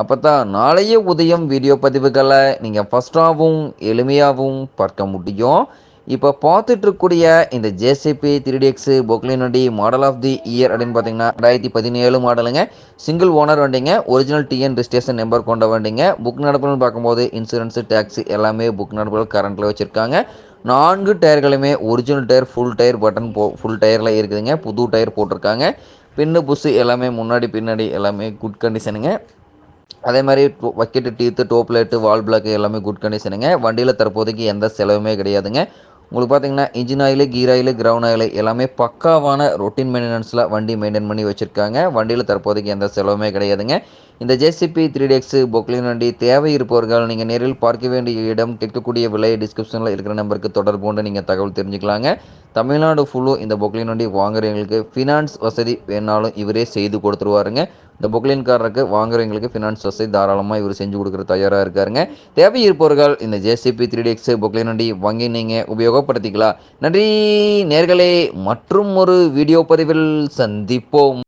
அப்போ தான் நாளைய உதயம் வீடியோ பதிவுகளை நீங்கள் ஃபஸ்ட்டாகவும் எளிமையாகவும் பார்க்க முடியும். இப்போ பார்த்துட்டு இருக்கக்கூடிய இந்த ஜேசிபி த்ரீ பொக்லினடி மாடல் ஆஃப் தி இயர் அப்படின்னு பார்த்தீங்கன்னா ரெண்டாயிரத்தி பதினேழு மாடலுங்க. சிங்கிள் ஓனர் வண்டிங்க ஒரிஜினல் டிஎன் ரிஜிஸ்ட்ரேஷன் நம்பர் கொண்ட வண்டிங்க. புக் நடப்புன்னு பார்க்கும்போது இன்சூரன்ஸு டேக்ஸி எல்லாமே புக் நடப்புகள் கரண்ட்டில் வச்சுருக்காங்க. நான்கு டயர்களுமே original tyre full tyre button போ ஃபுல் டயரில் இருக்குதுங்க. புது டயர் போட்டிருக்காங்க. பின்னு புஸ்ஸு எல்லாமே முன்னாடி பின்னாடி எல்லாமே குட் கண்டிஷனுங்க அதே மாதிரி வக்கெட்டு டீத்து டோப் லைட்டு வால் பிளாக் எல்லாமே குட் கண்டிஷனுங்க வண்டியில் தற்போதைக்கு எந்த செலவுமே கிடையாதுங்க. உங்களுக்கு பார்த்தீங்கன்னா engine oil gear oil ground oil எல்லாமே பக்காவான ரொட்டீன் மெயின்டெனன்ஸில் வண்டி மெயின்டைன் பண்ணி வச்சுருக்காங்க. வண்டியில் தற்போதைக்கு எந்த செலவுமே கிடையாதுங்க. இந்த ஜேசிபி த்ரீ டெக்ஸ் பொக்லின் வண்டி தேவை இருப்பவர்கள் நீங்கள் நேரில் பார்க்க வேண்டிய இடம் கேட்கக்கூடிய விலை டிஸ்கிரிப்ஷனில் இருக்கிற நம்பருக்கு தொடர்பு கொண்டு நீங்கள் தகவல் தெரிஞ்சுக்கலாங்க. தமிழ்நாடு ஃபுல்லும் இந்த பொக்லின் வண்டி வாங்குறவங்களுக்கு ஃபினான்ஸ் வசதி வேணாலும் இவரே செய்து கொடுத்துருவாருங்க. இந்த பொக்லின்காரருக்கு வாங்குறவங்களுக்கு ஃபினான்ஸ் வசதி தாராளமாக இவர் செஞ்சு கொடுக்குற தயாராக இருக்காருங்க. தேவை இருப்பவர்கள் இந்த ஜேசிபி த்ரீ டிஎக்ஸ் பொக்லின் வண்டி வாங்கி நீங்கள் உபயோகப்படுத்திக்கலாம். நன்றி நேர்களே மற்றும் ஒரு வீடியோ பதிவில் சந்திப்போம்.